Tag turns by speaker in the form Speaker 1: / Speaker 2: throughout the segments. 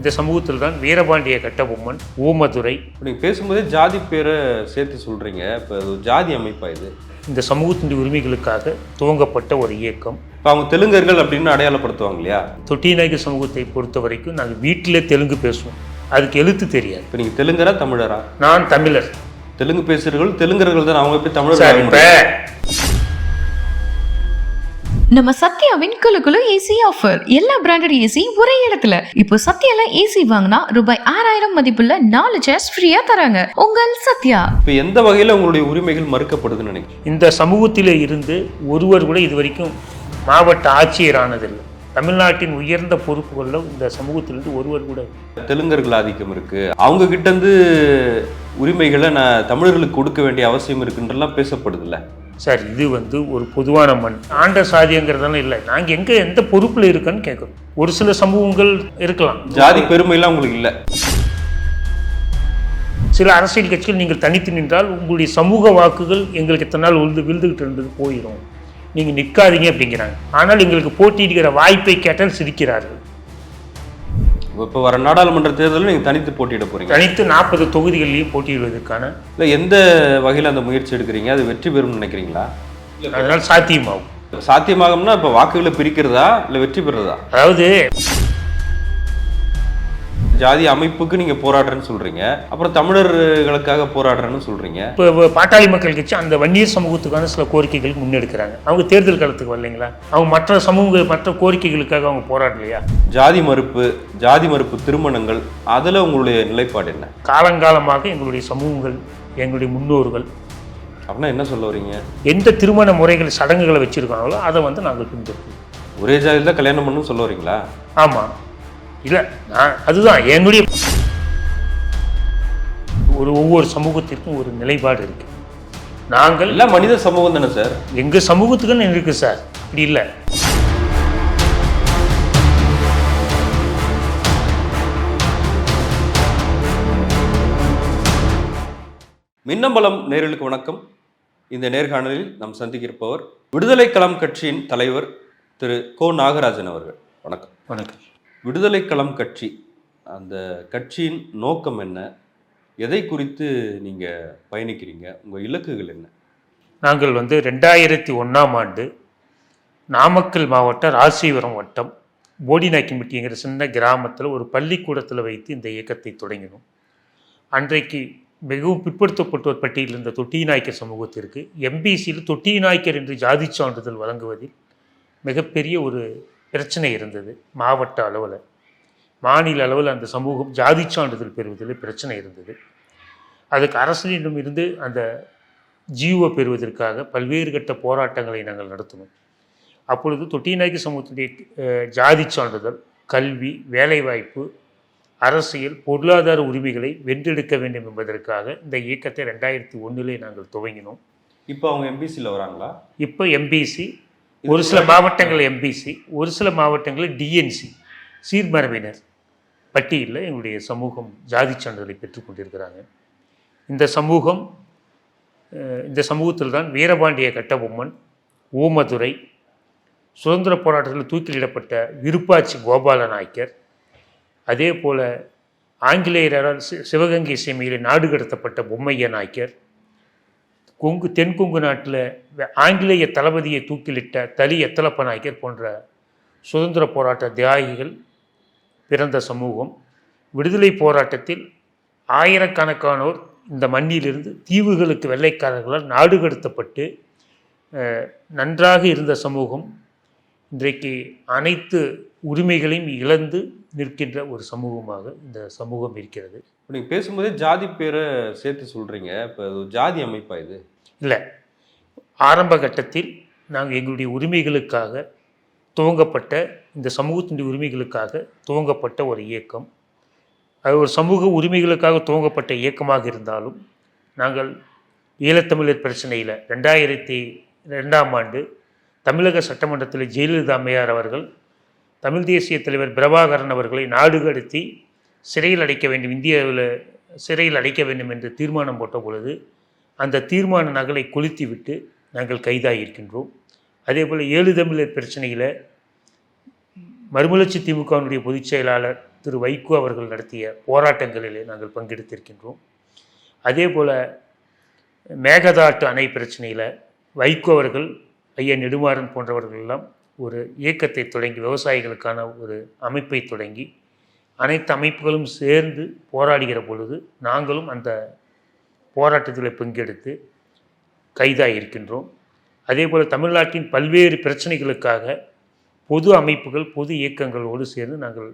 Speaker 1: இந்த சமூகத்தில் தான் வீரபாண்டிய கட்டபொம்மன் ஊமதுரை.
Speaker 2: நீங்கள் பேசும்போதே ஜாதி பேரை சேர்த்து சொல்கிறீங்க இப்போ அது ஒரு ஜாதி அமைப்பா இது?
Speaker 1: இந்த சமூகத்தின் உரிமைகளுக்காக துவங்கப்பட்ட ஒரு இயக்கம்.
Speaker 2: இப்போ அவங்க தெலுங்கர்கள் அப்படின்னு அடையாளப்படுத்துவாங்க இல்லையா
Speaker 1: தொட்டிநாயக சமூகத்தை பொறுத்த வரைக்கும் நாங்கள் வீட்டிலே தெலுங்கு பேசுவோம். அதுக்கு எழுத்து தெரியாது.
Speaker 2: இப்போ நீங்கள் தெலுங்கரா தமிழரா?
Speaker 1: நான் தமிழர்.
Speaker 2: தெலுங்கு பேசுகிறவர்கள் தெலுங்கர்கள் தான். அவங்க எப்படி தமிழர்
Speaker 3: நம்ம சத்யாவின் குலு குலு ஏசி ஆஃபர் எல்லா பிராண்டட் ஏசி ஒரே இடத்துல. இப்போ சத்யால ஏசி வாங்கினா ரூபாய் ஆறாயிரம் மதிப்புள்ள நாலு சேர்ஸ் ஃப்ரீயா தராங்க. உங்கள் சத்யா.
Speaker 2: இப்போ எந்த வகையில் உங்களுடைய உரிமைகள் மறுக்கப்படுதுன்னு நினைக்கிறேன்
Speaker 1: இந்த சமூகத்திலே இருந்து ஒருவர் கூட இது வரைக்கும் மாவட்ட ஆட்சியர் ஆனதில்லை. தமிழ்நாட்டின் உயர்ந்த பொறுப்புகளில் இந்த சமூகத்திலிருந்து ஒருவர் கூட.
Speaker 2: தெலுங்கர்கள் ஆதிக்கம் இருக்கு. அவங்க கிட்ட இருந்து உரிமைகளை நான் தமிழர்களுக்கு கொடுக்க வேண்டிய அவசியம் இருக்குன்றலாம் பேசப்படுதுல்ல.
Speaker 1: சார் இது வந்து ஒரு பொதுவான மண். ஆண்ட சாதியங்கிறதெல்லாம் இல்லை. நாங்கள் எங்கே எந்த பொறுப்பில் இருக்கோன்னு கேட்குறோம் ஒரு சில சமூகங்கள் இருக்கலாம்.
Speaker 2: ஜாதி பெருமைலாம் உங்களுக்கு இல்லை.
Speaker 1: சில அரசியல் கட்சிகள் நீங்கள் தனித்து நின்றால் உங்களுடைய சமூக வாக்குகள் எங்களுக்கு இத்தனை நாள் விழுந்து விழுந்துகிட்டு இருந்தது போயிடும் நீங்கள் நிற்காதீங்க அப்படிங்கிறாங்க. ஆனால் எங்களுக்கு போட்டியிடுகிற வாய்ப்பை கேட்டால் சிரிக்கிறார்கள்.
Speaker 2: இப்போ வர நாடாளுமன்ற தேர்தலில் நீங்கள் தனித்து போட்டியிட போறீங்க.
Speaker 1: தனித்து நாற்பது தொகுதிகளிலையும் போட்டியிடுவதற்கான
Speaker 2: இல்லை எந்த வகையில் அந்த முயற்சி எடுக்கிறீங்க? அது வெற்றி பெறும்னு நினைக்கிறீங்களா?
Speaker 1: அதனால் சாத்தியமாகும்.
Speaker 2: சாத்தியமாகும்னா இப்போ வாக்குகளை பிரிக்கிறதா? இல்லை வெற்றி பெறுறதா?
Speaker 1: அதாவது
Speaker 2: ஜாதி அமைப்புக்கு நீங்க போராடுறேன்னு சொல்றீங்க. அப்புறம் தமிழர்களுக்காக போராடுறேன்னு சொல்றீங்க.
Speaker 1: இப்போ பாட்டாளி மக்கள் கட்சி அந்த வன்னியர் சமூகத்துக்கான சில கோரிக்கைகள் முன்னெடுக்கிறாங்க. அவங்க தேர்தல் காலத்துக்கு வரலைங்களா? அவங்க மற்ற சமூக மற்ற கோரிக்கைகளுக்காக அவங்க போராடலையா?
Speaker 2: ஜாதி மறுப்பு ஜாதி மறுப்பு திருமணங்கள் அதுல உங்களுடைய நிலைப்பாடு என்ன?
Speaker 1: காலங்காலமாக எங்களுடைய சமூகங்கள் எங்களுடைய முன்னோர்கள்
Speaker 2: அப்படின்னா என்ன சொல்ல வரீங்க?
Speaker 1: எந்த திருமண முறைகள் சடங்குகளை வச்சுருக்காங்களோ அதை வந்து நாங்கள் பின்பற்றுவோம்.
Speaker 2: ஒரே ஜாதியில் தான் கல்யாணம் பண்ணணும்னு சொல்ல வரீங்களா?
Speaker 1: ஆமாம் இல்லை நான் அதுதான். என்னுடைய ஒரு ஒவ்வொரு சமூகத்திற்கும் ஒரு நிலைப்பாடு இருக்கு. நாங்கள்
Speaker 2: எல்லாம் மனித சமூகம் தானே சார்?
Speaker 1: எங்கள் சமூகத்துக்குன்னு இருக்கு சார். அப்படி இல்லை.
Speaker 2: மின்னம்பலம் நேர்களுக்கு வணக்கம். இந்த நேர்காணலில் நாம் சந்திக்கிருப்பவர் விடுதலை களம் கட்சியின் தலைவர் திரு கோ நாகராஜன் அவர்கள். வணக்கம்.
Speaker 1: வணக்கம்.
Speaker 2: விடுதலைக்களம் கட்சி. அந்த கட்சியின் நோக்கம் என்ன? எதை குறித்து நீங்கள் பயணிக்கிறீங்க? உங்கள் இலக்குகள் என்ன?
Speaker 1: நாங்கள் வந்து ரெண்டாயிரத்தி ஒன்றாம் ஆண்டு நாமக்கல் மாவட்டம் ராசிபுரம் வட்டம் போடிநாக்கிம்பட்டிங்கிற சின்ன கிராமத்தில் ஒரு பள்ளிக்கூடத்தில் வைத்து இந்த இயக்கத்தை தொடங்கினோம். அன்றைக்கு மிகவும் பிற்படுத்தப்பட்டோர் பட்டியலில் இருந்த தொட்டிநாய்க்கர் சமூகத்திற்கு எம்பிசியில் தொட்டிநாய்க்கர் என்று ஜாதி சான்றிதழ் வழங்குவதில் மிகப்பெரிய ஒரு பிரச்சனை இருந்தது. மாவட்ட அளவில். மாநில அளவில் அந்த சமூகம் ஜாதி சான்றிதழ் பெறுவதில் பிரச்சனை இருந்தது. அதுக்கு அரசிடம் இருந்து அந்த ஜீவோ பெறுவதற்காக பல்வேறு கட்ட போராட்டங்களை நாங்கள் நடத்தினோம். அப்பொழுது தொட்டிநாயக்க சமூகத்துடைய ஜாதி சான்றிதழ் கல்வி வேலைவாய்ப்பு அரசியல் பொருளாதார உரிமைகளை வென்றெடுக்க வேண்டும் என்பதற்காக இந்த இயக்கத்தை ரெண்டாயிரத்தி ஒன்றிலே நாங்கள் துவங்கினோம்.
Speaker 2: இப்போ அவங்க எம்பிசியில் வராங்களா?
Speaker 1: இப்போ எம்பிசி ஒரு சில மாவட்டங்கள் எம்பிசி ஒரு சில மாவட்டங்களில் டிஎன்சி சீர்மரபினர். பட்டியலில் எங்களுடைய சமூகம் ஜாதி சான்றிதழை பெற்றுக்கொண்டிருக்கிறாங்க இந்த சமூகம் இந்த சமூகத்தில் தான் வீரபாண்டிய கட்டபொம்மன் ஓமதுரை சுதந்திர போராட்டத்தில் தூக்கிலிடப்பட்ட விருப்பாச்சி கோபால நாயக்கர் அதே போல் ஆங்கிலேயரால் சிவகங்கை சீமையில் நாடு கடத்தப்பட்ட பொம்மைய நாயக்கர் கொங்கு தென்கொங்கு நாட்டில் ஆங்கிலேய தளபதியை தூக்கிலிட்ட தலி எத்தலப்ப நாயக்கர் போன்ற சுதந்திர போராட்ட தியாகிகள் பிறந்த சமூகம். விடுதலை போராட்டத்தில் ஆயிரக்கணக்கானோர் இந்த மண்ணிலிருந்து தீவுகளுக்கு வெள்ளைக்காரர்களால் நாடு கடத்தப்பட்டு நன்றாக இருந்த சமூகம் இன்றைக்கு அனைத்து உரிமைகளையும் இழந்து நிற்கின்ற ஒரு சமூகமாக இந்த சமூகம் இருக்கிறது.
Speaker 2: இப்போ நீங்கள் பேசும்போதே ஜாதி பேரை சேர்த்து சொல்கிறீங்க இப்போ அது ஜாதி அமைப்பா இது?
Speaker 1: இல்லை. ஆரம்ப கட்டத்தில் நாங்கள் எங்களுடைய உரிமைகளுக்காக துவங்கப்பட்ட இந்த சமூகத்தினுடைய உரிமைகளுக்காக துவங்கப்பட்ட ஒரு இயக்கம். அது ஒரு சமூக உரிமைகளுக்காக துவங்கப்பட்ட இயக்கமாக இருந்தாலும் நாங்கள் ஈழத்தமிழர் பிரச்சனையில் ரெண்டாயிரத்தி ரெண்டாம் ஆண்டு தமிழக சட்டமன்றத்தில் ஜெயலலிதா அம்மையார் அவர்கள் தமிழ் தேசிய தலைவர் பிரபாகரன் அவர்களை நாடு கடத்தி சிறையில் அடைக்க வேண்டும் இந்தியாவில் சிறையில் அடைக்க வேண்டும் என்று தீர்மானம் போட்ட பொழுது அந்த தீர்மான நகலை கொளுத்தி விட்டு நாங்கள் கைதாகியிருக்கின்றோம். அதே போல் ஏழு தமிழர் பிரச்சனையில் மறுமலர்ச்சி திமுகவினுடைய பொதுச் செயலாளர் திரு வைகோ அவர்கள் நடத்திய போராட்டங்களிலே நாங்கள் பங்கெடுத்திருக்கின்றோம். அதே போல் மேகதாட்டு அணை பிரச்சனையில் வைகோ அவர்கள் ஐயா நெடுமாறன் போன்றவர்கள் எல்லாம் ஒரு இயக்கத்தை தொடங்கி விவசாயிகளுக்கான ஒரு அமைப்பை தொடங்கி அனைத்து அமைப்புகளும் சேர்ந்து போராடுகிற பொழுது நாங்களும் அந்த போராட்டத்தில் பங்கெடுத்து கைதாக இருக்கின்றோம். அதே போல் தமிழ்நாட்டின் பல்வேறு பிரச்சனைகளுக்காக பொது அமைப்புகள் பொது இயக்கங்களோடு சேர்ந்து நாங்கள்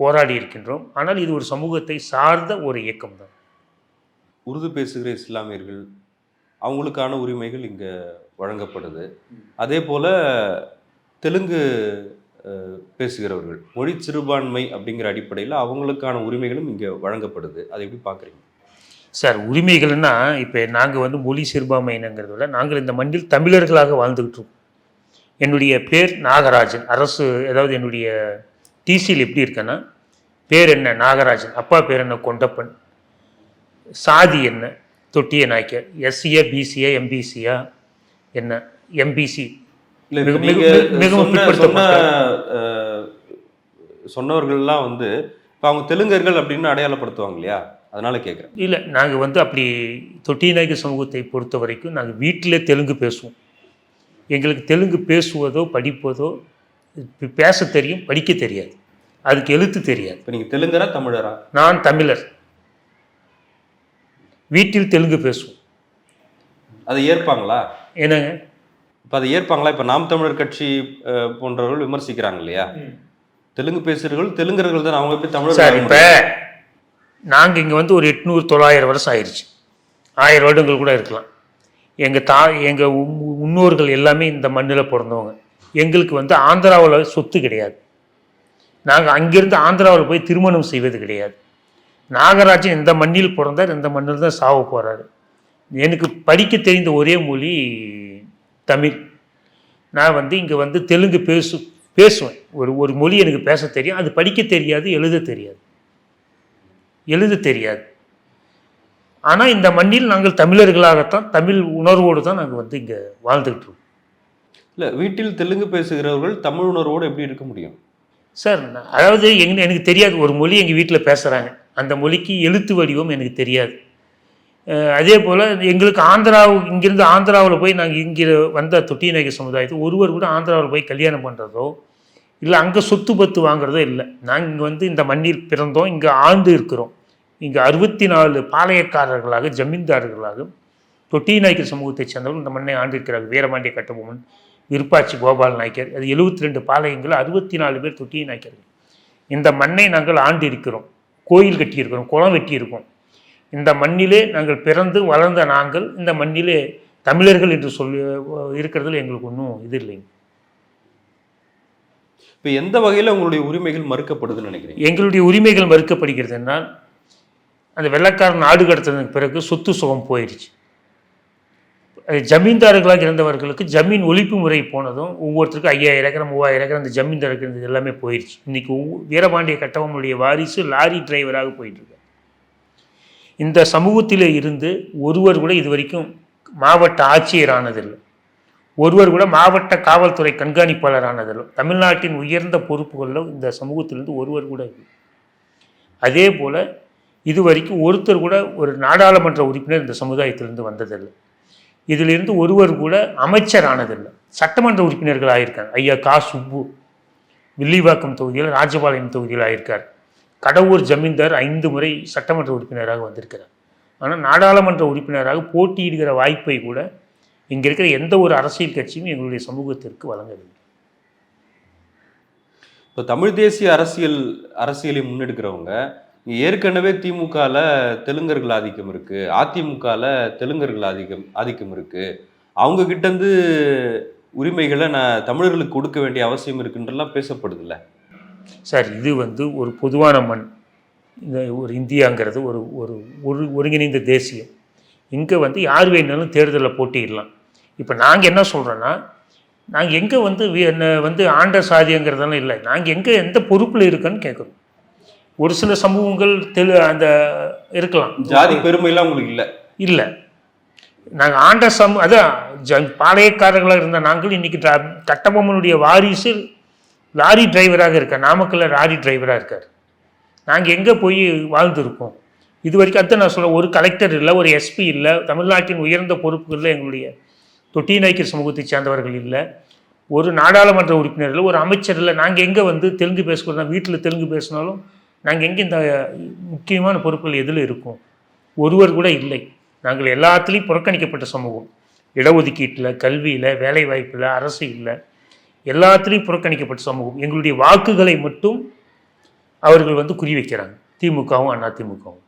Speaker 1: போராடி இருக்கின்றோம். ஆனால் இது ஒரு சமூகத்தை சார்ந்த ஒரு இயக்கம் தான்
Speaker 2: உருது பேசுகிற இஸ்லாமியர்கள் அவங்களுக்கான உரிமைகள் இங்கே வழங்கப்படுது. அதே போல் தெலுங்கு பேசுகிறவர்கள். மொழி சிறுபான்மை அப்படிங்கிற அடிப்படையில் அவங்களுக்கான உரிமைகளும் இங்கே வழங்கப்படுது. அதை எப்படி பார்க்குறீங்க?
Speaker 1: சார் உரிமைகள்னா இப்போ நாங்கள் வந்து மொழி சிறுபான்மையினங்கிறத விட நாங்கள் இந்த மண்ணில் தமிழர்களாக வாழ்ந்துக்கிட்டு இருக்கோம். என்னுடைய பேர் நாகராஜன். அரசு ஏதாவது என்னுடைய டிசியில் எப்படி இருக்கேன்னா பேர் என்ன? நாகராஜன். அப்பா பேர் என்ன? கொண்டப்பன். சாதி என்ன? தொட்டிய நாய்க்க எஸ்சியா பிசியா எம்பிசியா என்ன? எம்பிசி
Speaker 2: சொன்னவர்கள்லாம் வந்து இப்போ அவங்க தெலுங்கர்கள் அப்படின்னு அடையாளப்படுத்துவாங்க இல்லையா? அதனால கேட்குறேன்
Speaker 1: இல்லை நாங்கள் வந்து அப்படி தொட்டிய நாயக்க சமூகத்தை பொறுத்த வரைக்கும் நாங்கள் வீட்டிலே தெலுங்கு பேசுவோம். எங்களுக்கு தெலுங்கு பேசுவதோ படிப்பதோ பேச தெரியும் படிக்க தெரியாது. அதுக்கு எழுத்து தெரியாது.
Speaker 2: இப்போ நீங்கள் தெலுங்கரா தமிழரா?
Speaker 1: நான் தமிழர். வீட்டில் தெலுங்கு பேசுவோம்.
Speaker 2: அதை ஏற்பாங்களா?
Speaker 1: என்னங்க?
Speaker 2: இப்போ அதை ஏற்பாங்களா? இப்போ நாம் தமிழர் கட்சி போன்றவர்கள் விமர்சிக்கிறாங்க இல்லையா தெலுங்கு பேசுகிறவர்கள் தெலுங்கர்கள் தான் அவங்க எப்படி தமிழர்
Speaker 1: இப்போ? நாங்கள் இங்கே வந்து ஒரு எட்நூறு தொள்ளாயிரம் வருஷம் ஆயிடுச்சு ஆயிரம் வருடங்கள் கூட இருக்கலாம். எங்கள் தா எங்கள் முன்னோர்கள் எல்லாமே இந்த மண்ணில் பிறந்தவங்க. எங்களுக்கு வந்து ஆந்திராவில் சொத்து கிடையாது. நாங்கள் அங்கிருந்து ஆந்திராவில் போய் திருமணம் செய்வது கிடையாது. நாகராஜன் இந்த மண்ணில் பிறந்தார் இந்த மண்ணில் தான் சாவ போகிறாரு எனக்கு படிக்க தெரிந்த ஒரே மொழி தமிழ். நான் வந்து இங்கே வந்து தெலுங்கு பேசு பேசுவேன். ஒரு ஒரு மொழி எனக்கு பேச தெரியும். அது படிக்க தெரியாது எழுத தெரியாது. எழுத தெரியாது. ஆனால் இந்த மண்ணில் நாங்கள் தமிழர்களாகத்தான் தமிழ் உணர்வோடு தான் நாங்கள் வந்து இங்கே வாழ்ந்துக்கிட்டு இருக்கோம்.
Speaker 2: இல்ல வீட்டில் தெலுங்கு பேசுகிறவர்கள் தமிழ் உணர்வோடு எப்படி இருக்க முடியும்?
Speaker 1: சார் அதாவது எங்க எனக்கு தெரியாது. ஒரு மொழி எங்கள் வீட்டில் பேசுகிறாங்க அந்த மொழிக்கு எழுத்து வடிவம் எனக்கு தெரியாது. அதே போல் எங்களுக்கு ஆந்திராவு இங்கேருந்து ஆந்திராவில் போய் நாங்கள் இங்கே வந்த தொட்டியநாயக சமுதாயத்தை ஒருவர் கூட ஆந்திராவில் போய் கல்யாணம் பண்ணுறதோ இல்லை அங்கே சொத்து பத்து வாங்குறதோ இல்லை. நாங்கள் இங்கே வந்து இந்த மண்ணில் பிறந்தோம் இங்கே ஆழ்ந்து இருக்கிறோம். இங்கே அறுபத்தி நாலு பாளையக்காரர்களாக ஜமீன்தார்களாக தொட்டிநாயக்கர் சமூகத்தைச் சேர்ந்தவர்கள் இந்த மண்ணை ஆண்டிருக்கிறார்கள். வீரபாண்டிய கட்டபொம்மன் விருப்பாச்சி கோபால் நாயக்கர் அது எழுபத்தி ரெண்டு பாளையங்கள் அறுபத்தி நாலு பேர் தொட்டி நாயக்கர்கள் இந்த மண்ணை நாங்கள் ஆண்டு இருக்கிறோம் கோயில் கட்டியிருக்கிறோம் குளம் வெட்டியிருக்கோம். இந்த மண்ணிலே நாங்கள் பிறந்து வளர்ந்த நாங்கள் இந்த மண்ணிலே தமிழர்கள் என்று சொல்லி இருக்கிறதுல எங்களுக்கு ஒன்றும் இது இல்லைங்க
Speaker 2: இப்போ எந்த வகையில் உங்களுடைய உரிமைகள் மறுக்கப்படுதுன்னு நினைக்கிறீங்க?
Speaker 1: எங்களுடைய உரிமைகள் மறுக்கப்படுகிறது என்றால் அந்த வெள்ளக்காரன் நாடு கடத்தினதுக்கு பிறகு சொத்து சுகம் போயிடுச்சு ஜமீன்தார்களாக இருந்தவர்களுக்கு ஜமீன் ஒழிப்பு முறை போனதும் ஒவ்வொருத்தருக்கும் ஐயாயிரம் ஏக்கர் மூவாயிரம் ஏக்கர் அந்த ஜமீன்தாருக்கு இருந்தது எல்லாமே போயிடுச்சு ஒவ்வொரு- வீரபாண்டிய கட்டபொம்மனுடைய வாரிசு லாரி டிரைவராக போயிட்டு இருக்காரு இந்த சமூகத்திலே இருந்து ஒருவர் கூட இது வரைக்கும் மாவட்ட ஆட்சியர் ஆனதில்லை ஒருவர் கூட மாவட்ட காவல்துறை கண்காணிப்பாளர் ஆனதில்லை தமிழ்நாட்டின் உயர்ந்த பொறுப்புகளில் இந்த சமூகத்திலிருந்து ஒருவர் கூட இல்லை. அதே போல் இது வரைக்கும் ஒருத்தர் கூட ஒரு நாடாளுமன்ற உறுப்பினர் இந்த சமுதாயத்திலிருந்து வந்ததில்லை. இதிலிருந்து ஒருவர் கூட அமைச்சர் ஆனதில்லை சட்டமன்ற உறுப்பினர்கள் ஆயிருக்காங்க ஐயா கா சுப்பு வில்லிவாக்கம் தொகுதியில் ராஜபாளையம் தொகுதியில் ஆயிருக்கார். கடவுர் ஜமீன்தார் ஐந்து முறை சட்டமன்ற உறுப்பினராக வந்திருக்கிறார். ஆனால் நாடாளுமன்ற உறுப்பினராக போட்டியிடுகிற வாய்ப்பை கூட இங்கே இருக்கிற எந்த ஒரு அரசியல் கட்சியும் எங்களுடைய சமூகத்திற்கு வழங்கவில்லை.
Speaker 2: இப்போ தமிழ் தேசிய அரசியல் அரசியலை முன்னெடுக்கிறவங்க ஏற்கனவே திமுகவில் தெலுங்கர்கள் ஆதிக்கம் இருக்குது அதிமுகவில் தெலுங்கர்கள் ஆதிக்கம் ஆதிக்கம் இருக்குது அவங்க உரிமைகளை நான் தமிழர்களுக்கு கொடுக்க வேண்டிய அவசியம் இருக்குன்றலாம் பேசப்படுதில்லை.
Speaker 1: சார் இது வந்து ஒரு பொதுவான மண். இந்த ஒரு இந்தியாங்கிறது ஒரு ஒரு ஒரு ஒருங்கிணைந்த தேசியம். இங்கே வந்து யார் வேணாலும் தேர்தலில் போட்டியிடலாம். இப்போ நாங்கள் என்ன சொல்கிறோன்னா நாங்கள் எங்கே வந்து என்ன வந்து ஆண்ட சாதியங்கிறதெல்லாம் இல்லை. நாங்கள் எங்கே எந்த பொறுப்பில் இருக்கோன்னு கேட்குறோம். ஒரு சில சமூகங்கள் தெளு அந்த இருக்கலாம்.
Speaker 2: ஜாதி பெருமைலாம் உங்களுக்கு இல்ல?
Speaker 1: இல்லை. நாங்கள் ஆண்ட சமூ அதான் பாளையக்காரர்களாக இருந்த நாங்கள் இன்னைக்கு ட- கட்டபொம்மனுடைய வாரிசு லாரி டிரைவராக இருக்கார் நாமக்கல்ல லாரி டிரைவராக இருக்கார். நாங்கள் எங்கே போய் வாழ்ந்துருக்கோம்? இது வரைக்கும் அதான் நான் சொல்ல ஒரு கலெக்டர் இல்லை ஒரு எஸ்பி இல்லை தமிழ்நாட்டின் உயர்ந்த பொறுப்புகளில் எங்களுடைய தொட்டி நாய்க்கர் சமூகத்தை சேர்ந்தவர்கள் இல்லை ஒரு நாடாளுமன்ற உறுப்பினர் இல்லை ஒரு அமைச்சர் இல்லை நாங்கள் எங்கே வந்து தெலுங்கு பேசுகிறோம் வீட்டில் தெலுங்கு பேசினாலும் நாங்கள் எங்கே இந்த முக்கியமான பொறுப்புகள் எதில் இருக்கும்? ஒருவர் கூட இல்லை. நாங்கள் எல்லாத்துலேயும் புறக்கணிக்கப்பட்ட சமூகம். இடஒதுக்கீட்டில் கல்வியில் வேலைவாய்ப்பில் அரசு இல்லை எல்லாத்துலேயும் புறக்கணிக்கப்பட்ட சமூகம். எங்களுடைய வாக்குகளை மட்டும் அவர்கள் வந்து குறி வைக்கிறாங்க. திமுகவும் அண்ணா திமுகவும்.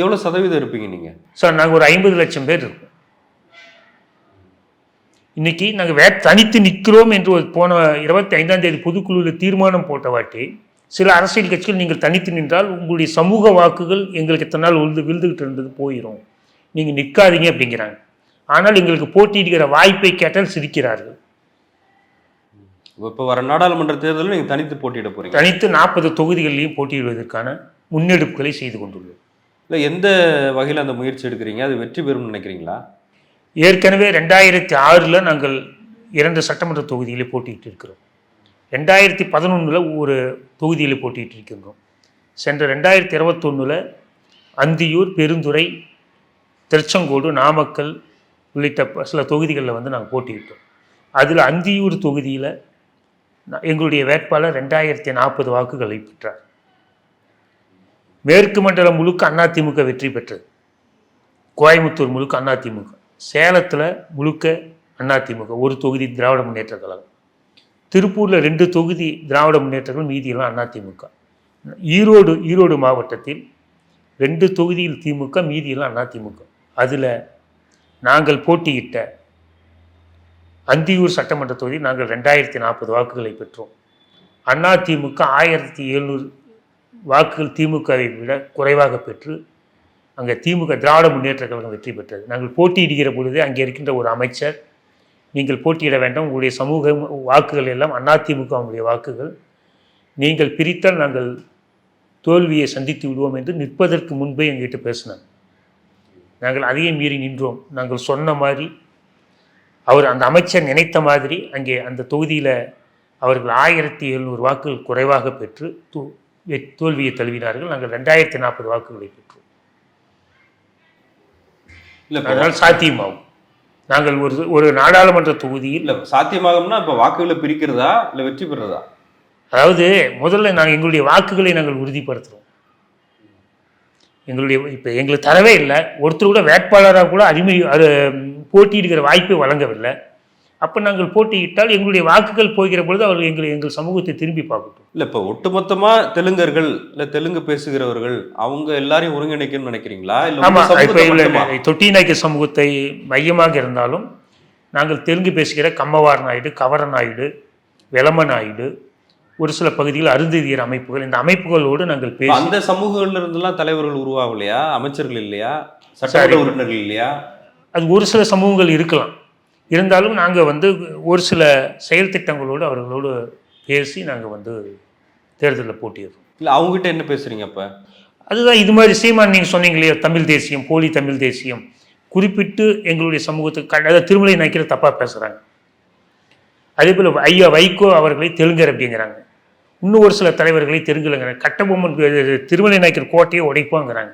Speaker 2: எவ்வளோ சதவீதம் இருப்பீங்க நீங்க?
Speaker 1: சார் நாங்கள் ஒரு ஐம்பது லட்சம் பேர் இருக்கோம். இன்னைக்கு நாங்கள் வே தனித்து நிற்கிறோம் என்று ஒரு போன இருபத்தி ஐந்தாம் தேதி பொதுக்குழுவில் தீர்மானம் போட்ட வாட்டி சில அரசியல் கட்சிகள் நீங்கள் தனித்து நின்றால் உங்களுடைய சமூக வாக்குகள் எங்களுக்கு நாள் விழுந்து விழுந்துகிட்டு இருந்தது போயிடும் நீங்கள் நிற்காதீங்க அப்படிங்கிறாங்க. ஆனால் எங்களுக்கு போட்டியிடுகிற வாய்ப்பை கேட்டால் சிரிக்கிறார்கள்.
Speaker 2: இப்போ வர நாடாளுமன்ற தேர்தலில் நீங்க தனித்து போட்டியிட போறீங்க.
Speaker 1: தனித்து நாற்பது தொகுதிகளிலையும் போட்டியிடுவதற்கான முன்னெடுப்புகளை செய்து கொண்டுள்ளோம்.
Speaker 2: இல்லை எந்த வகையில் அந்த முயற்சி எடுக்கிறீங்க? அது வெற்றி பெறும்னு நினைக்கிறீங்களா?
Speaker 1: ஏற்கனவே ரெண்டாயிரத்தி ஆறில் நாங்கள் இரண்டு சட்டமன்ற தொகுதியிலே போட்டியிட்டு இருக்கிறோம். ரெண்டாயிரத்தி பதினொன்றில் ஒரு தொகுதியில் போட்டியிட்டு இருக்கின்றோம். சென்ற ரெண்டாயிரத்தி இருபத்தொன்னில் அந்தியூர் பெருந்துறை திருச்செங்கோடு நாமக்கல் உள்ளிட்ட சில தொகுதிகளில் வந்து நாங்கள் போட்டியிட்டோம். அதில் அந்தியூர் தொகுதியில் எங்களுடைய வேட்பாளர் ரெண்டாயிரத்தி நாற்பது வாக்குகளை பெற்றார். மேற்கு மண்டலம் முழுக்க அதிமுக வெற்றி பெற்றது. கோயம்புத்தூர் முழுக்க அதிமுக சேலத்தில் முழுக்க அதிமுக ஒரு தொகுதி திராவிட முன்னேற்ற கழகம். திருப்பூரில் ரெண்டு தொகுதி திராவிட முன்னேற்றங்கள் மீதியெல்லாம் அதிமுக ஈரோடு ஈரோடு மாவட்டத்தில் ரெண்டு தொகுதியில் திமுக மீதியெல்லாம் அதிமுக அதில் நாங்கள் போட்டியிட்ட அந்தியூர் சட்டமன்ற தொகுதி நாங்கள் ரெண்டாயிரத்தி நாற்பது வாக்குகளை பெற்றோம். அண்ணா திமுக ஆயிரத்தி எழுநூறு வாக்குகள் திமுகவை விட குறைவாக பெற்று அங்கே திமுக திராவிட முன்னேற்ற கழகம் வெற்றி பெற்றது. நாங்கள் போட்டியிடுகிற பொழுது அங்கே இருக்கின்ற ஒரு அமைச்சர் நீங்கள் போட்டியிட வேண்டாம் உங்களுடைய சமூக வாக்குகள் எல்லாம் அதிமுகவுடைய வாக்குகள். நீங்கள் பிரித்தால் நாங்கள் தோல்வியை சந்தித்து விடுவோம் என்று நிற்பதற்கு முன்பே எங்கிட்ட பேசினாங்க நாங்கள் அதையும் மீறி நின்றோம். நாங்கள் சொன்ன மாதிரி அவர் அந்த அமைச்சர் நினைத்த மாதிரி அங்கே அந்த தொகுதியில் அவர்கள் ஆயிரத்தி எழுநூறு வாக்குகள் குறைவாக பெற்று தோ- தோல்வியை தழுவினார்கள். நாங்கள் ரெண்டாயிரத்தி நாற்பது வாக்குகளை பெற்றோம்.
Speaker 2: இல்லை
Speaker 1: அதனால் சாத்தியமாகும். நாங்கள் ஒரு ஒரு நாடாளுமன்ற தொகுதியில்
Speaker 2: இல்லை சாத்தியமாகும்னா இப்போ வாக்குகளை பிரிக்கிறதா? இல்லை வெற்றி பெறுறதா?
Speaker 1: அதாவது முதல்ல நாங்கள் எங்களுடைய வாக்குகளை நாங்கள் உறுதிப்படுத்துகிறோம் எங்களுடைய இப்போ எங்களுக்கு தரவே இல்லை. ஒருத்தர் கூட வேட்பாளராக கூட அறிமுக போட்டியிடுகிற வாய்ப்பை வழங்கவில்லை. அப்போ நாங்கள் போட்டியிட்டால் எங்களுடைய வாக்குகள் போகிற பொழுது அவர்கள் எங்கள் எங்கள் சமூகத்தை திரும்பி பார்க்கட்டும்.
Speaker 2: இல்லை இப்போ ஒட்டுமொத்தமா தெலுங்கர்கள் இல்லை தெலுங்கு பேசுகிறவர்கள் அவங்க எல்லாரையும் ஒருங்கிணைக்கணும்னு நினைக்கிறீங்களா? இல்லை?
Speaker 1: தொட்டி நாய்க்கு சமூகத்தை மையமாக இருந்தாலும் நாங்கள் தெலுங்கு பேசுகிற கம்மவார் நாயுடு கவர நாயுடு வெளம நாயுடு ஒரு சில பகுதியில் அருந்ததியர் அமைப்புகள் இந்த அமைப்புகளோடு நாங்கள் பேசி
Speaker 2: அந்த சமூகங்கள்ல இருந்தெல்லாம் தலைவர்கள் உருவாகலையா? அமைச்சர்கள் இல்லையா. சட்டமன்ற உறுப்பினர்கள் இல்லையா?
Speaker 1: அது ஒரு சில சமூகங்கள் இருக்கலாம். இருந்தாலும் நாங்கள் வந்து ஒரு சில செயல் திட்டங்களோடு அவர்களோடு பேசி நாங்கள் வந்து தேர்தலில் போட்டியிடுறோம்.
Speaker 2: இல்ல அவங்க கிட்ட என்ன பேசுறீங்க அப்ப?
Speaker 1: அதுதான் இது மாதிரி சீமான் நீங்கள் சொன்னீங்க இல்லையா தமிழ் தேசியம் போலி தமிழ் தேசியம் குறிப்பிட்டு எங்களுடைய சமூகத்துக்கு அதாவது திருமலை நாய்க்கிற தப்பாக பேசுகிறாங்க அதே போல் ஐயா வைகோ அவர்களை தெலுங்கர் அப்படிங்கிறாங்க. இன்னும் ஒரு சில தலைவர்களை தெலுங்குலங்கிறாங்க. கட்டபொம்மன் திருமலை நாய்க்கர் கோட்டையை உடைப்போங்கிறாங்க.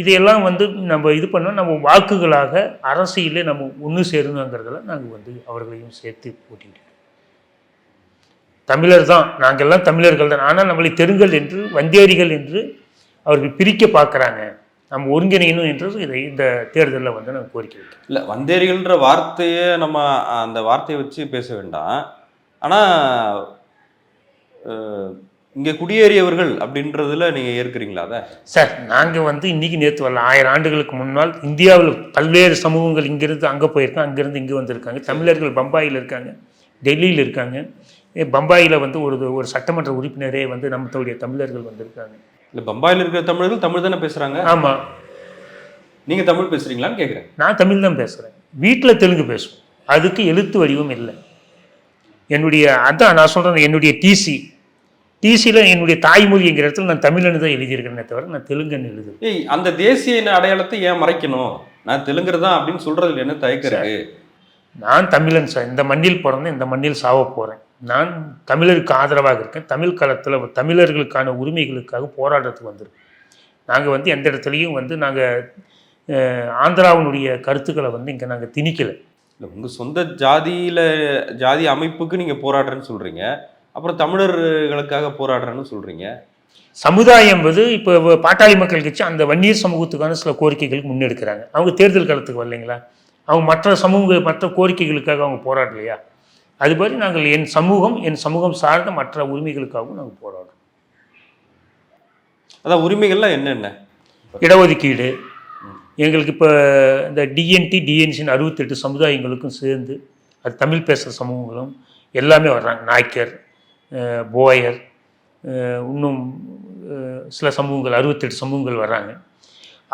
Speaker 1: இதையெல்லாம் வந்து நம்ம இது பண்ணோம். நம்ம வாக்குகளாக அரசியலே நம்ம ஒன்று சேரணுங்கிறதுல நாங்கள் வந்து அவர்களையும் சேர்த்து போட்டியிடுறோம் தமிழர் தான். நாங்கள்லாம் தமிழர்கள் தான். ஆனால் நம்மளை தெருங்கள் என்று வந்தேரிகள் என்று அவர்கள் பிரிக்க பார்க்குறாங்க. நம்ம ஒருங்கிணையணும் என்று இதை இந்த தேர்தலில் வந்து நாங்கள் கோரிக்கை வைக்கிறோம்.
Speaker 2: இல்லை வந்தேரிகள்ன்ற வார்த்தையை நம்ம அந்த வார்த்தையை வச்சு பேச வேண்டாம். ஆனால் இங்க குடியேறியவர்கள் அப்படின்றதுல நீங்க ஏற்கிறீங்களா அத?
Speaker 1: சார் நாங்கள் வந்து இன்னைக்கு நேற்று வரல. ஆயிரம் ஆண்டுகளுக்கு முன்னால் இந்தியாவில் பல்வேறு சமூகங்கள் இங்கிருந்து அங்கே போயிருக்காங்க அங்கேருந்து இங்கே வந்திருக்காங்க. தமிழர்கள் பம்பாயில் இருக்காங்க டெல்லியில் இருக்காங்க. பம்பாயில் வந்து ஒரு ஒரு சட்டமன்ற உறுப்பினரே வந்து நம்மளுடைய தமிழர்கள் வந்திருக்காங்க.
Speaker 2: இல்ல பம்பாயில் இருக்கிற தமிழர்கள் தமிழ் தானே பேசுறாங்க?
Speaker 1: ஆமாம்
Speaker 2: நீங்க தமிழ் பேசுறீங்களான்னு கேக்குறேன்.
Speaker 1: நான் தமிழ் தான் பேசுகிறேன் வீட்டில் தெலுங்கு பேசுவோம். அதுக்கு எழுத்து வடிவம் இல்லை. என்னுடைய அதான் நான் சொல்கிறேன் என்னுடைய டிசி டிசியில் என்னுடைய தாய்மொழிங்கிற இடத்துல நான் தமிழ்னு தான் எழுதியிருக்கிறேனே தவிர நான் தெலுங்குன்னு எழுது
Speaker 2: ஏய் அந்த தேசிய அடையாளத்தை ஏன் மறைக்கணும்? நான் தெலுங்கர் தான் அப்படின்னு சொல்றதுல என்ன தயக்கம் இருக்கு
Speaker 1: நான் தமிழன் சார். இந்த மண்ணில் பிறந்து இந்த மண்ணில் சாவ போகிறேன் நான் தமிழருக்கு ஆதரவாக இருக்கேன். தமிழ் களத்தில் தமிழர்களுக்கான உரிமைகளுக்காக போராட்டத்துக்கு வந்திருக்கோம் நாங்கள் வந்து எந்த இடத்துலையும் வந்து நாங்கள் ஆந்திராவினுடைய கருத்துக்களை வந்து இங்கே நாங்கள் திணிக்கலை.
Speaker 2: இல்லை உங்கள் சொந்த ஜாதியில ஜாதி அமைப்புக்கு நீங்கள் போராடுறேன்னு சொல்கிறீங்க அப்புறம் தமிழர்களுக்காக போராடுறேன்னு சொல்கிறீங்க
Speaker 1: சமுதாயம் என்பது இப்போ பாட்டாளி மக்கள் கட்சி அந்த வன்னியர் சமூகத்துக்கான சில கோரிக்கைகளுக்கு முன்னெடுக்கிறாங்க. அவங்க தேர்தல் காலத்துக்கு வரலைங்களா? அவங்க மற்ற சமூக மற்ற கோரிக்கைகளுக்காக அவங்க போராடலையா? அது மாதிரி நாங்கள் என் சமூகம் என் சமூகம் சார்ந்த மற்ற உரிமைகளுக்காகவும் நாங்கள் போராடுறோம்.
Speaker 2: அதான் உரிமைகள்லாம் என்னென்ன?
Speaker 1: இடஒதுக்கீடு எங்களுக்கு இப்போ இந்த டிஎன்டி டிஎன்சின்னு அறுபத்தெட்டு சமுதாயங்களுக்கும் சேர்ந்து அது தமிழ் பேசுகிற சமூகங்களும் எல்லாமே வர்றாங்க. நாய்க்கர் போயர் இன்னும் சில சமூகங்கள் அறுபத்தெட்டு சமூகங்கள் வர்றாங்க.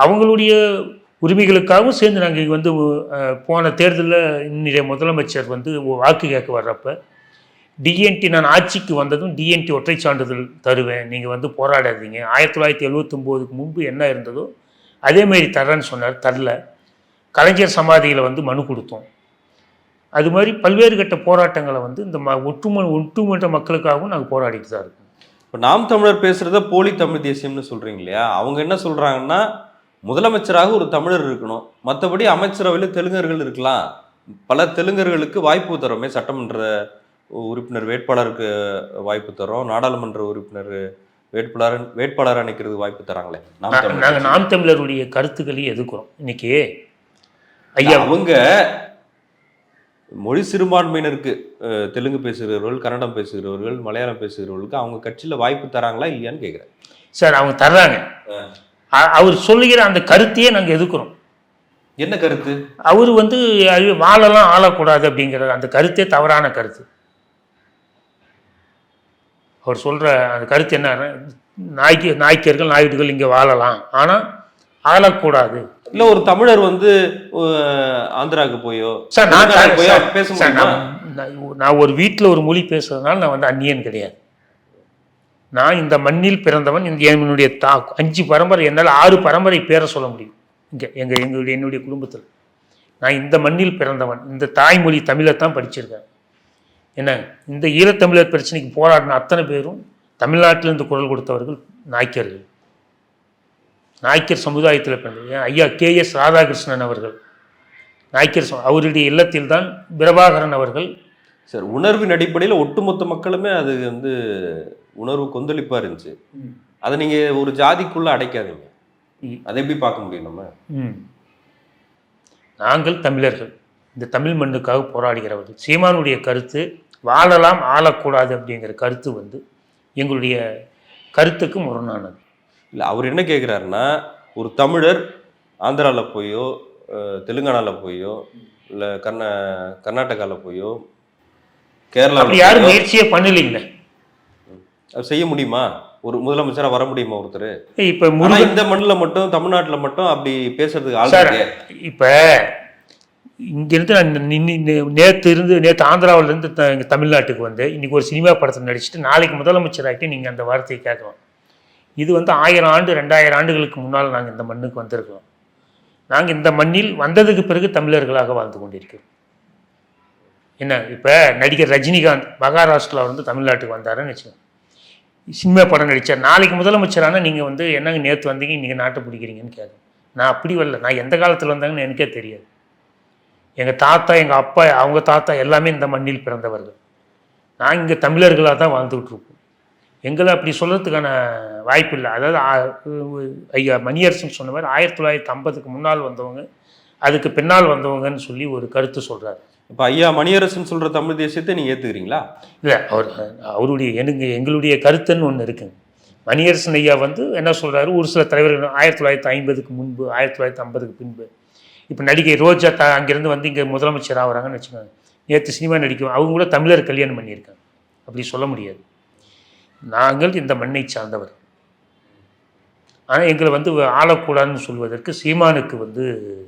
Speaker 1: அவங்களுடைய உரிமைகளுக்காகவும் சேர்ந்து நாங்கள் இங்கே வந்து போன தேர்தலில் இன்னைய முதலமைச்சர் வந்து வாக்கு கேட்க வர்றப்ப டிஎன்டி நான் ஆட்சிக்கு வந்ததும் டிஎன்டி ஒற்றை சான்றிதழ் தருவேன் நீங்கள் வந்து போராடாதீங்க. ஆயிரத்தி தொள்ளாயிரத்தி எழுவத்தொம்போதுக்கு முன்பு என்ன இருந்ததோ அதேமாரி தரேன்னு சொன்னார் தரல. கலைஞர் சமாதியில் வந்து மனு கொடுத்தோம். அது மாதிரி பல்வேறு கட்ட போராட்டங்களை வந்து இந்த ம ஒட்டுமொ ஒட்டுமொத்த மக்களுக்காகவும் நாங்கள் போராடிட்டு தான் இருக்கோம்.
Speaker 2: இப்போ நாம் தமிழர் பேசுகிறத போலி தமிழ் தேசியம்னு சொல்கிறீங்க இல்லையா? அவங்க என்ன சொல்கிறாங்கன்னா முதலமைச்சராக ஒரு தமிழர் இருக்கணும். மற்றபடி அமைச்சரவையில் தெலுங்கர்கள் இருக்கலாம். பல தெலுங்கர்களுக்கு வாய்ப்பு தரோமே சட்டமன்ற உறுப்பினர் வேட்பாளருக்கு வாய்ப்பு தரோம். நாடாளுமன்ற உறுப்பினர் வேட்பாளர் வேட்பாளர் அணைக்கிறதுக்கு வாய்ப்பு தராங்களே?
Speaker 1: நாங்கள். நாம் தமிழருடைய கருத்துக்களையும் எதிர்க்கிறோம். இன்னைக்கு ஐயா
Speaker 2: அவங்க மொழி சிறுபான்மையினருக்கு தெலுங்கு பேசுகிறவர்கள் கன்னடம் பேசுகிறவர்கள் மலையாளம் பேசுகிறவர்களுக்கு அவங்க கட்சியில் வாய்ப்பு தராங்களா இல்லையான்னு கேட்குறேன்
Speaker 1: சார் அவங்க தர்றாங்க. அவர் சொல்லுகிற அந்த கருத்தையே நாங்கள் எதிர்க்கிறோம்.
Speaker 2: என்ன கருத்து?
Speaker 1: அவர் வந்து வாழலாம் ஆளக்கூடாது அப்படிங்கிற அந்த கருத்தே தவறான கருத்து. அவர் சொல்கிற அந்த கருத்து என்ன? நாய்க்கு நாய்க்கர்கள் நாயுடுகள் இங்கே வாழலாம். ஆனால் ஆளக்கூடாது.
Speaker 2: இல்ல ஒரு தமிழர் வந்து ஆந்திராவுக்கு போயோ
Speaker 1: சார் நான்
Speaker 2: போயோ பேச
Speaker 1: நான் ஒரு வீட்டில் ஒரு மொழி பேசுறதுனால நான் வந்து அந்நியன் கிடையாது. நான் இந்த மண்ணில் பிறந்தவன் இந்த என்னுடைய தா அஞ்சு பரம்பரை என்னால் ஆறு பரம்பரை பேரை சொல்ல முடியும். இங்கே எங்கள் எங்களுடைய என்னுடைய குடும்பத்தில். நான் இந்த மண்ணில் பிறந்தவன் இந்த தாய்மொழி தமிழை தான் படிச்சிருக்கேன். என்ன இந்த ஈழத்தமிழர் பிரச்சனைக்கு போராடின அத்தனை பேரும் தமிழ்நாட்டிலிருந்து குரல் கொடுத்தவர்கள் நாய்க்கர்கள். நாய்க்கர் சமுதாயத்தில் பிறந்தது ஏன் ஐயா கே எஸ் ராதாகிருஷ்ணன் அவர்கள். நாய்க்கர் அவருடைய இல்லத்தில் தான் பிரபாகரன் அவர்கள்.
Speaker 2: சார் உணர்வின் அடிப்படையில் ஒட்டுமொத்த மக்களுமே அது வந்து உணர்வு கொந்தளிப்பா இருந்துச்சு. அதை நீங்க ஒரு ஜாதிக்குள்ள அடைக்காதீங்க. அதை எப்படி பார்க்க முடியும் நம்ம.
Speaker 1: நாங்கள் தமிழர்கள். இந்த தமிழ் மண்ணுக்காக போராடுகிறவர்கள். சீமானுடைய கருத்து வாழலாம் ஆளக்கூடாது அப்படிங்கிற கருத்து வந்து எங்களுடைய கருத்துக்கு முரணானது.
Speaker 2: இல்ல அவர் என்ன கேட்குறாருன்னா ஒரு தமிழர் ஆந்திரால போயோ அஹ், தெலுங்கானால போயோ இல்ல கர்நா கர்நாடகால போயோ
Speaker 1: அப்படி யாரும்
Speaker 2: கேரளாவில்
Speaker 1: முயற்சியே பண்ணலைங்களே?
Speaker 2: செய்ய முடியுமா? ஒரு முதலமைச்சரா வர முடியுமா ஒருத்தர்?
Speaker 1: இப்போ
Speaker 2: இந்த மண்ணுல மட்டும் தமிழ்நாட்டுல மட்டும் அப்படி பேசுறதுக்கு ஆள்
Speaker 1: இப்போ இங்கேருந்து நான் நேற்று இருந்து நேற்று ஆந்திராவிலேருந்து த தமிழ்நாட்டுக்கு வந்து இன்றைக்கி ஒரு சினிமா படத்தில் நடிச்சுட்டு நாளைக்கு முதலமைச்சர் ஆகிட்டு நீங்கள் அந்த வார்த்தையை கேட்கலாம் இது வந்து ஆயிரம் ஆண்டு ரெண்டாயிரம் ஆண்டுகளுக்கு முன்னால் நாங்கள் இந்த மண்ணுக்கு வந்திருக்கோம் நாங்கள் இந்த மண்ணில் வந்ததுக்கு பிறகு தமிழர்களாக வாழ்ந்து கொண்டிருக்கிறோம். என்ன இப்போ நடிகர் ரஜினிகாந்த் மகாராஷ்டிராவில் வந்து தமிழ்நாட்டுக்கு வந்தாருன்னு வச்சுக்கோங்க. சினிமா படம் நடித்தார் நாளைக்கு முதலமைச்சரான நீங்கள் வந்து என்னங்க நேற்று வந்தீங்க இன்றைக்கி நாட்டை பிடிக்கிறீங்கன்னு கேட்கும் நான் அப்படி வரல. நான் எந்த காலத்தில் வந்தாங்கன்னு எனக்கே தெரியாது. எங்கள் தாத்தா எங்கள் அப்பா அவங்க தாத்தா எல்லாமே இந்த மண்ணில் பிறந்தவர்கள். நான் இங்கே தமிழர்களாக தான் வாழ்ந்துகிட்ருக்கோம் எங்களை அப்படி சொல்கிறதுக்கான வாய்ப்பு இல்லை. அதாவது ஐயா மணியரசன் சொன்ன மாதிரி ஆயிரத்தி தொள்ளாயிரத்தி ஐம்பதுக்கு முன்னால் வந்தவங்க அதுக்கு பின்னால் வந்தவங்கன்னு சொல்லி ஒரு கருத்து சொல்கிறார்
Speaker 2: இப்ப ஐயா மணியரசன் சொல்ற தமிழ் தேசியத்தை நீங்க ஏத்துக்கிறீங்களா?
Speaker 1: இல்லை அவர் அவருடைய எனக்கு எங்களுடைய கருத்துன்னு ஒன்று இருக்குங்க. மணியரசன் ஐயா வந்து என்ன சொல்கிறாரு ஒரு சில தலைவர்கள் ஆயிரத்தி தொள்ளாயிரத்தி ஐம்பதுக்கு முன்பு ஆயிரத்தி தொள்ளாயிரத்தி ஐம்பதுக்கு பின்பு. இப்போ நடிகை ரோஜா த அங்கேருந்து வந்து இங்கே முதலமைச்சர் ஆகுறாங்கன்னு வச்சுக்கோங்க. நேற்று சினிமா நடிக்கும் அவங்க கூட தமிழர் கல்யாணம் பண்ணியிருக்காங்க. அப்படி சொல்ல முடியாது. நாங்கள் இந்த மண்ணை சார்ந்தவர். ஆனால் எங்களை வந்து ஆளக்கூடாதுன்னு சொல்வதற்கு சீமானுக்கு வந்து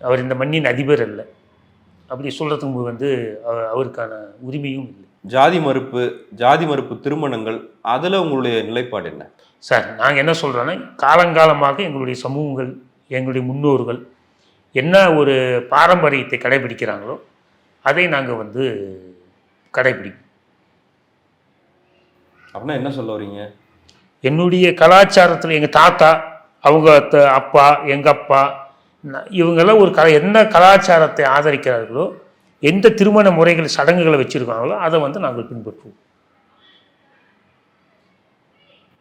Speaker 1: அவர் இந்த மண்ணின் அதிபர் அல்ல. அப்படி சொல்கிறதுக்கு வந்து அவ- அவருக்கான உரிமையும் இல்லை.
Speaker 2: ஜாதி மறுப்பு ஜாதி மறுப்பு திருமணங்கள் அதுல உங்களுடைய நிலைப்பாடு என்ன?
Speaker 1: சார் நாங்கள் என்ன சொல்கிறோன்னா காலங்காலமாக எங்களுடைய சமூகங்கள் எங்களுடைய முன்னோர்கள் என்ன ஒரு பாரம்பரியத்தை கடைபிடிக்கிறாங்களோ அதை நாங்கள் வந்து கடைபிடிப்போம்.
Speaker 2: அப்படின்னா என்ன சொல்ல வரீங்க?
Speaker 1: என்னுடைய கலாச்சாரத்தில் எங்கள் தாத்தா அவங்க அப்பா எங்கள் அப்பா இவங்கெல்லாம் ஒரு க என்ன கலாச்சாரத்தை ஆதரிக்கிறார்களோ எந்த திருமண முறைகள் சடங்குகளை வச்சுருக்காங்களோ அதை வந்து நாங்கள் பின்பற்றுவோம்.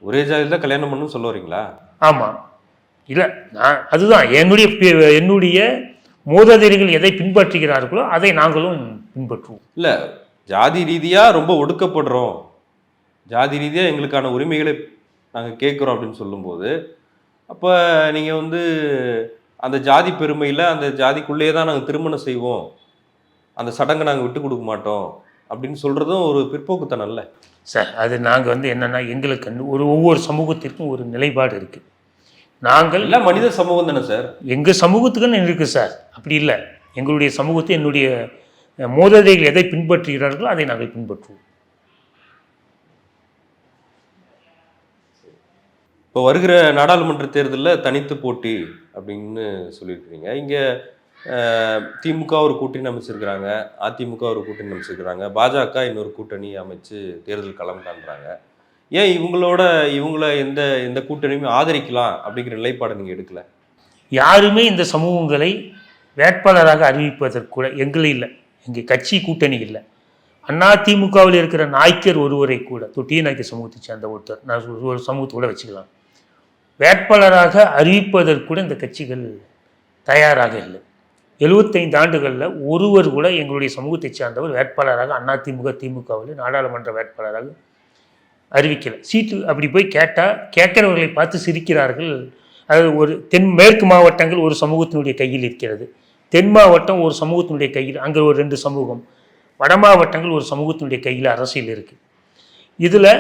Speaker 2: ஒரே ஜாதியில் கல்யாணம் பண்ணணும்னு சொல்ல வரீங்களா?
Speaker 1: ஆமாம் இல்லை நான் அதுதான். என்னுடைய என்னுடைய மூதாதையர்கள் எதை பின்பற்றுகிறார்களோ அதை நாங்களும் பின்பற்றுவோம்.
Speaker 2: இல்லை ஜாதி ரீதியாக ரொம்ப ஒடுக்கப்படுறோம். ஜாதி ரீதியாக எங்களுக்கான உரிமைகளை நாங்கள் கேட்குறோம் அப்படின்னு சொல்லும்போது அப்போ நீங்கள் வந்து அந்த ஜாதி பெருமையில் அந்த ஜாதிக்குள்ளேயே தான் நாங்கள் திருமணம் செய்வோம். அந்த சடங்கை நாங்கள் விட்டு கொடுக்க மாட்டோம் அப்படின்னு சொல்கிறதும் ஒரு பிற்போக்குத்தனம் இல்லை.
Speaker 1: சார் அது நாங்கள் வந்து என்னென்னா எங்களுக்கு ஒரு ஒவ்வொரு சமூகத்திற்கும் ஒரு நிலைப்பாடு இருக்குது நாங்கள்
Speaker 2: எல்லாம் மனித சமூகம் தானே சார்?
Speaker 1: எங்கள் சமூகத்துக்குன்னு இருக்குது சார். அப்படி இல்லை. எங்களுடைய சமூகத்தை என்னுடைய மூதாதைகள் எதை பின்பற்றுகிறார்களோ அதை நாங்கள் பின்பற்றுவோம்.
Speaker 2: இப்போ வருகிற நாடாளுமன்ற தேர்தலில் தனித்து போட்டி அப்படின்னு சொல்லியிருக்கிறீங்க. இங்கே திமுக ஒரு கூட்டணி அமைச்சிருக்கிறாங்க அதிமுக ஒரு கூட்டணி அமைச்சிருக்கிறாங்க பாஜக இன்னொரு கூட்டணி அமைச்சு தேர்தல் களம் காண்றாங்க. ஏன் இவங்களோட இவங்கள எந்த எந்த கூட்டணியுமே ஆதரிக்கலாம் அப்படிங்கிற நிலைப்பாடு நீங்கள் எடுக்கல?
Speaker 1: யாருமே இந்த சமூகங்களை வேட்பாளராக அறிவிப்பதற்கு கூட எங்களை இல்லை. எங்கள் கட்சி கூட்டணி இல்லை. அண்ணா திமுகவில் இருக்கிற நாய்க்கர் ஒருவரை கூட தொட்டிய நாய்க்கர் சமூகத்தை சேர்ந்த ஒருத்தர் நான் ஒரு- ஒரு சமூகத்தை கூட வச்சுக்கலாம். வேட்பாளராக அறிவிப்பதற்கு இந்த கட்சிகள் தயாராக இல்லை. எழுபத்தைந்து ஆண்டுகளில் ஒருவர் கூட எங்களுடைய சமூகத்தைச் சார்ந்தவர் வேட்பாளராக அண்ணா திமுக திமுகவில் நாடாளுமன்ற வேட்பாளராக அறிவிக்கலை. சீட்டு அப்படி போய் கேட்டால் கேட்கிறவர்களை பார்த்து சிரிக்கிறார்கள். அது ஒரு தென் மேற்கு மாவட்டங்கள் ஒரு சமூகத்தினுடைய கையில் இருக்கிறது. தென் மாவட்டம் ஒரு சமூகத்தினுடைய கையில் அங்கே ஒரு ரெண்டு சமூகம். வட மாவட்டங்கள் ஒரு சமூகத்தினுடைய கையில் அரசியல் இருக்குது இதில்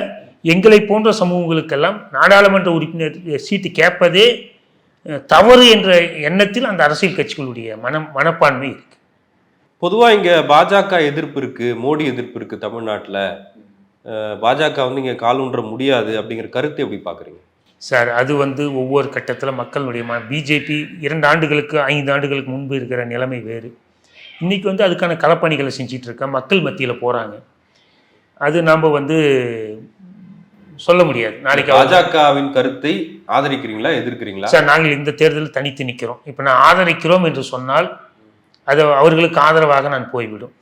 Speaker 1: எங்களை போன்ற சமூகங்களுக்கெல்லாம் நாடாளுமன்ற உறுப்பினர் சீட்டு கேட்பதே தவறு என்ற எண்ணத்தில் அந்த அரசியல் கட்சிகளுடைய மனம் மனப்பான்மை இருக்குது
Speaker 2: பொதுவாக இங்கே பாஜக எதிர்ப்பு இருக்குது மோடி எதிர்ப்பு இருக்குது தமிழ்நாட்டில். பாஜக வந்து இங்கே காலூன்ற முடியாது அப்படிங்கிற கருத்தை எப்படி பார்க்குறீங்க
Speaker 1: சார் அது வந்து ஒவ்வொரு கட்டத்தில் மக்களுடைய பிஜேபி இரண்டு ஆண்டுகளுக்கு ஐந்து ஆண்டுகளுக்கு முன்பு இருக்கிற நிலைமை வேறு. இன்றைக்கி வந்து அதுக்கான களப்பணிகளை செஞ்சிட்டு இருக்க மக்கள் மத்தியில் போகிறாங்க அது நாம் வந்து சொல்ல முடியாது. நாளைக்கு
Speaker 2: பாஜகவின் கருத்தை ஆதரிக்கிறீங்களா எதிர்க்கிறீங்களா?
Speaker 1: சார் நாங்கள் இந்த தேர்தலில் தனித்து நிற்கிறோம். இப்போ நான் ஆதரிக்கிறோம் என்று சொன்னால் அது அவர்களுக்கு ஆதரவாக நான் போய்விடும்.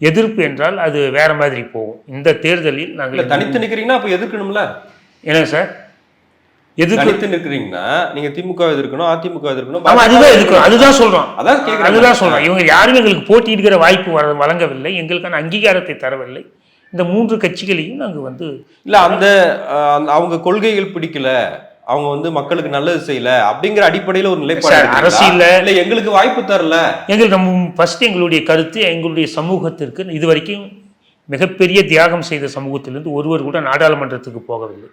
Speaker 1: எதிர்ப்பு என்றால் அது வேற மாதிரி போகும். இந்த தேர்தலில் நாங்கள்
Speaker 2: தனித்து நிக்கிறீங்கன்னா அப்ப எதிர்க்கணும்ல?
Speaker 1: என்ன சார்? எதிர்ப்பு
Speaker 2: தனித்து நிக்கிறீங்கன்னா நீங்க திமுக எதிர்க்கணும் அதிமுக எதிர்க்கணும்
Speaker 1: ஆமா அதுதான் எதிர்க்கும் அதுதான் சொல்றோம்.
Speaker 2: அதான்
Speaker 1: அதுதான் சொல்றேன் இவங்க யாரும் எங்களுக்கு போட்டியிடுகிற வாய்ப்பு வழங்கவில்லை. எங்களுக்கான அங்கீகாரத்தை தரவில்லை. இந்த மூன்று கட்சிகளையும் நாங்கள் வந்து
Speaker 2: இல்ல அந்த அவங்க கொள்கைகள் பிடிக்கல அவங்க வந்து மக்களுக்கு நல்லது செய்யல அப்படிங்கிற அடிப்படையில ஒரு நிலைப்பாடு?
Speaker 1: அரசியல்ல-
Speaker 2: இல்ல எங்களுக்கு வாய்ப்பு தரல
Speaker 1: எங்கள் நம்ம ஃபர்ஸ்ட் எங்களுடைய கருத்து எங்களுடைய சமூகத்திற்கு இதுவரைக்கும் மிகப்பெரிய தியாகம் செய்த சமூகத்திலிருந்து ஒருவர் கூட நாடாளுமன்றத்துக்கு போகவில்லை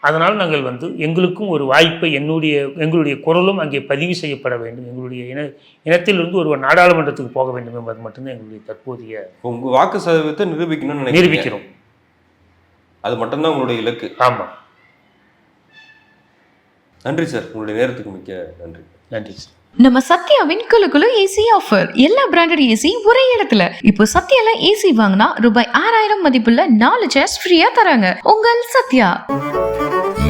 Speaker 1: அதனால் நாங்கள் வந்து எங்களுக்கும் ஒரு வாய்ப்பை என்னுடைய எங்களுடைய குரலும் அங்கே பதிவு செய்யப்பட வேண்டும். எங்களுடைய இன இனத்திலிருந்து ஒருவர் நாடாளுமன்றத்துக்கு போக வேண்டும் என்பது மட்டும்தான் எங்களுடைய தற்போதைய
Speaker 2: உங்க வாக்கு சதவீதத்தை நிரூபிக்கணும்னு
Speaker 1: நிரூபிக்கிறோம்.
Speaker 2: அது மட்டும்தான் உங்களுடைய இலக்கு?
Speaker 1: ஆமாம்
Speaker 2: நன்றி சார். உங்களுடைய நேரத்துக்கு மிக்க நன்றி.
Speaker 1: நன்றி சார்.
Speaker 3: நம்ம சத்யாவின் குலு குலு ஏசி ஆஃபர் எல்லா பிராண்டட் ஏசி ஒரே இடத்துல. இப்போ சத்யால ஏசி வாங்கினா ரூபாய் ஆறாயிரம் மதிப்புள்ள நாலு சேர்ஸ் ஃப்ரீயா தராங்க. உங்கள் சத்யா.